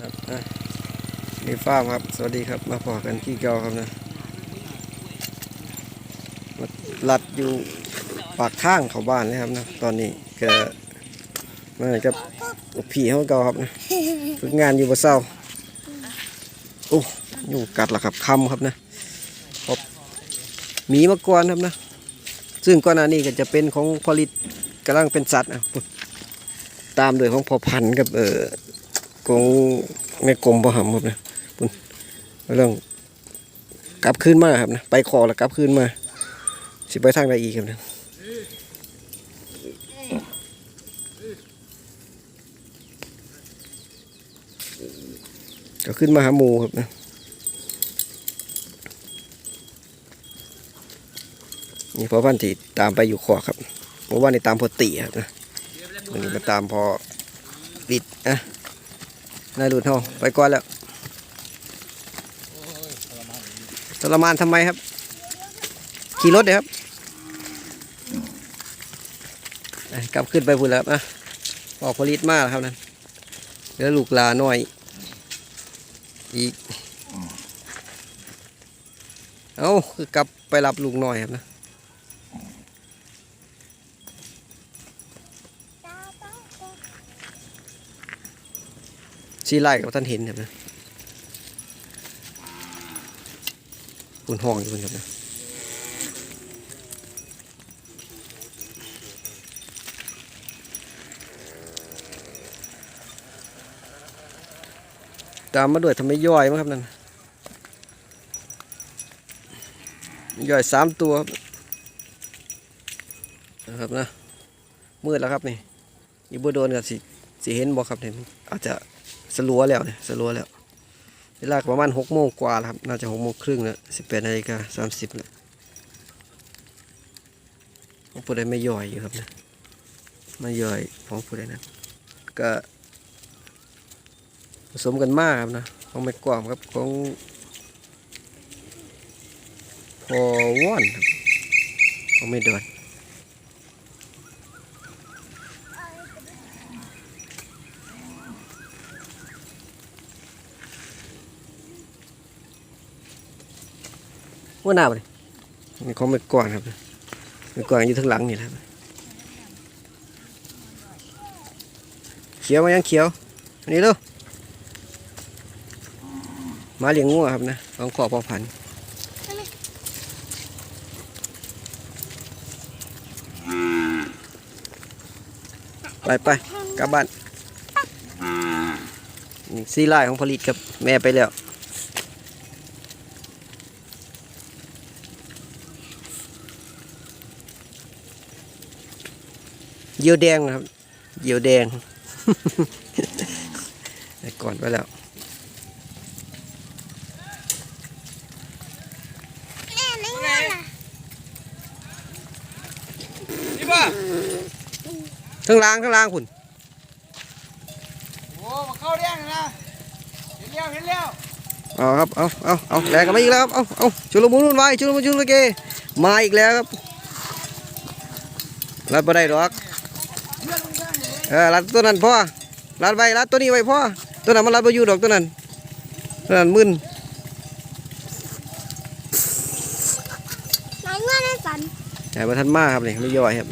ครับอะนี่ฟ้าครับ สวัสดีครับ มาพอกันที่เก่าครับนะมาลัดอยู่ปากข้างเขาบ้านเลยครับนะ ตอนนี้ก็มากับผีเขาเก่าครับนะฝึกงานอยู่บ่เศร้าโอ้ยู่กัดละครับคำครับนะพบหมีมาก่อนครับนะ ซึ่งก่อนหน้านี้ก็จะเป็นของผลิตกำลังเป็นสัตว์อะตามโดยของพอพันธุ์กับเออ ของแม่กลมบ่หำครับนะปุ่นเรื่องกลับคืนมาครับนะไปขอแล้วกลับคืนมา สิไปทางใดอีกครับนะก็ขึ้นมาหาหมูครับนะนี่พอพันธีตามไปอยู่ขอครับเพราะว่าในตามพอตีครับนะวันนี้มาตามพอปิดอะ นายหลุดเฮาไปก่อนแล้วทรมานทำไมครับ ขี่รถเดี๋ยครับกลับขึ้นไปพูดแล้วครับอะออกผลิตมากครับนั่นเหลือลูกลาหน้อย อีก เอาคือกลับไปรับลูกหน้อยครับนะ ชีไล่กับท่านเห็นครับนะคุณห้องอยู่คุณครับนะตามมาด้วยทำไมย่อยมั้งครับนั่นย่อยสามตัวครับนะครับนะมืดแล้วครับนี่อยู่บโดนกับสิสิเห็นบอกครับเนี่ยอาจจะ สลัวแล้วเนี่ยสลัวแล้วเวลาประมาณหกโมงกว่าแล้วครับ น่าจะหกโมงครึ่งแล้วสิบแปดนาฬิกาสามสิบแล้วของผู้ใดไม่ย่อยอยู่ครับนะไม่ย่อยของผู้ใดนั้นก็ผสมกันมากครับนะของไม่กว้างครับของพอว่อนครับของไม่เดิน หัวหน้าไปเลยนี่เขาไม่กว้างครับไม่กว้างอยู่ทางหลังนี่แหละครับเขียวมายังเขียวอันนี้ดูมาเลี้ยงงัวครับนะของขอพอพันไปไปกลับบ้านนี่ซีไล่ของผลิตครับแม่ไปแล้ว เหยี่ยวแดงนะครับเหยี่ยวแดงแต่ก่อนไปแล้วนี่ป่ะข้างล่างข้างล่างคุณโอ้มาเข้าเรียงนะเห็นแล้วเห็นแล้วเอาครับเอาเอาเอาแรงกันมาอีกแล้วครับเอาเอาชุลมุนวุ่นวายชุลมุนชุลเกมาอีกแล้วครับรัดบ่ได้หรอก เออรัดตัวนั้นพ่อรัดไว้รัดตัวนี้ไว้พ่อตัวนั้นมันรัดบ่อยู่ดอกตัวนั้นตัวนั้นมึนนายเงื่อนให้สันแต่มาทันมาครับนี่ไม่ย่อยครับ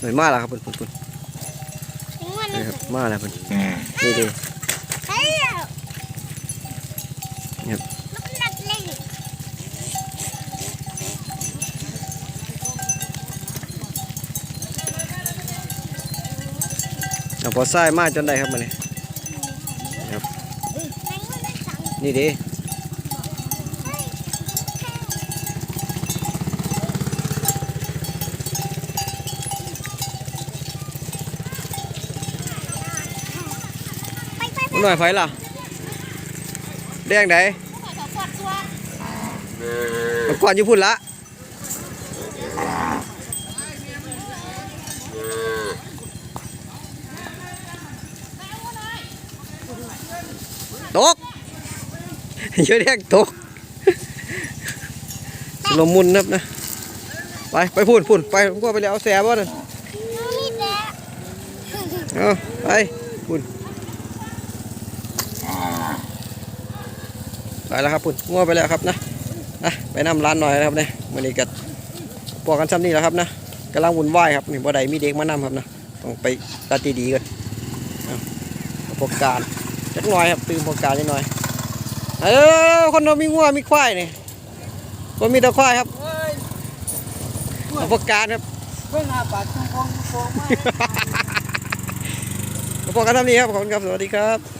หน่อยมาแล้วครับเพิ่นเพิ่นเพิ่นนายเงื่อนให้นี่ครับสันมาแล้วเพิ่นนี่ดิ พอทรายมาจนได้ครับมันนี่นายเงื่อนให้สันนี่ดิมันหน่อยไฟล่ะแดงไหนมันก่อนอยู่พุ่นละ เยอะแดงตกสลมุนครับนะ ไป ไปพุ่นพุ่นไปผมก็ไปแล้วแสบ่นั่นนี่แหละเอาไปพุ่นไปแล้วครับพุ่นงัวไปแล้วครับนะอะไปนำร้านหน่อยนะครับเนี่ยวันนี้ก็พอกันซ้ำนี่แหล้วครับนะกำลังวุ่นวายครับนี่บ่ได้มีเด็กมานำครับนะต้องไปตัดดีๆกันอาประการจักหน่อยครับตื่นประการจักหน่อย เออคนเรามีงัวมีควายนี่คนมีแต่ควายครับเฮ้ยประสบการณ์ครับเพิ่งหาปากช่องฟองฟองมาพอกันทำนี้ครับขอบคุณครับสวัสดีครับ